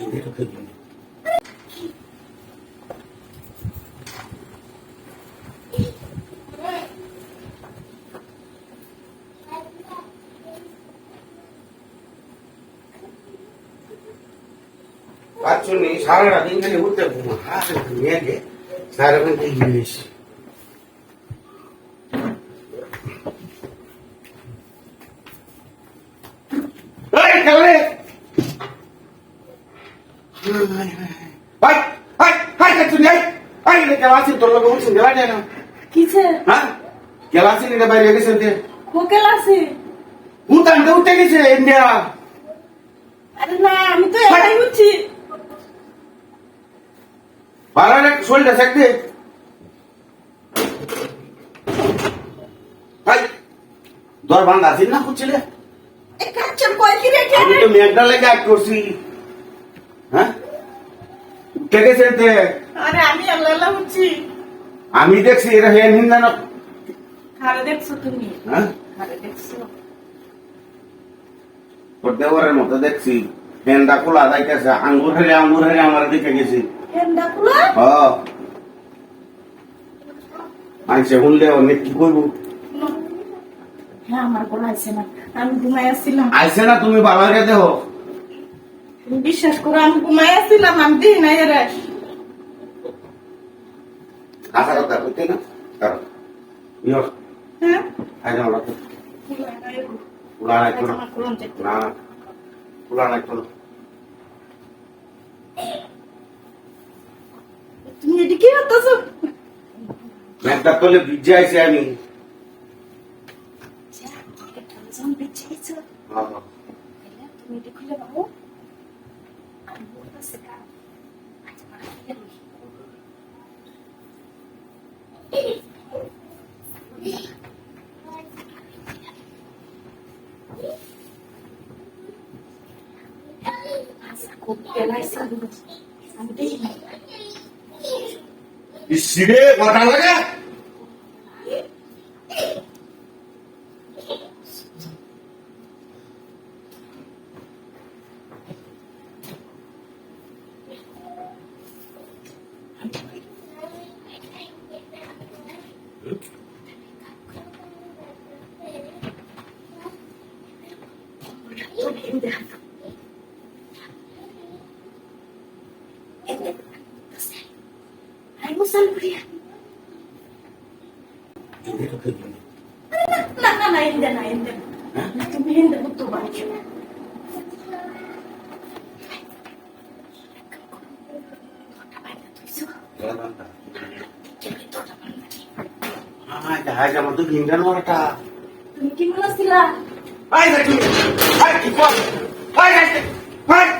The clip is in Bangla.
여기도 그분. 맞춤이 사람한테 인간이 웃다 보면 아주 중요하게 그 사람은 되기 위해서. 어이, 가래! হাই হাই হাই কাছুন হাই হাই রে কেলাসিন তোর লোক বলছেন দেওয়া যায় না কিছে হ্যাঁ কেলাসিন এটা বাইরে গেছে তে কোকেল আছে উতান উঠে গেছে ইন্ডিয়া আরে না আমি তো একাই উঠছি। পাড়ার এক শরীরটা থাকবে হাই দর বান্ধ আছিস না খুঁজছিলে? এই কাচ্চর কয় কি রেখে আমি তো মেঘটা লেগে করছি। হ্যাঁ উঠে গেছে তে? আরে আমি আল্লাহ আল্লাহ উঠছি আমি দেখছি এটা হেন হিন্দান খারে দেখছ তুমি? হ্যাঁ? খারে দেখছ। দেওয়ারের মতো দেখছি। ফ্যানটা খোলা যাইতেছে। আঙ্গুর হেরে আঙ্গুর হেরে আমার দিকে গেছি। হেন্দা কুলা? হ। মানুষে শুনলে অনেক কি করব হ্যাঁ আমার কোনো না। আমি ঘুমাই আসছিলাম। আইসে না তুমি বাবাকে দেহ বিশ্বাস করো আমি ঘুমাই আসছিলাম আমি দিই না এরা। আশা কথা করতে না কারণ হ্যাঁ আজ আমরা তো কুলা না এরকম। পুরা নাই কোনো আমার কোরআন চেক না না পুরা নাই কোনো তুমি এটি কি করতেছো? ব্যাগটা তোলে ভিজে আইছে আমি। হ্যাঁ, হ্যাঁ। তুমি এটি খুলে পাবো ますが、でも इसलिए बता लगा Gracias. আয় আয় আমার তো ভিন্ডা নটা তুমি কি বলছিলা? আয় দেখি আয় কি বল? আয় আয় আয়।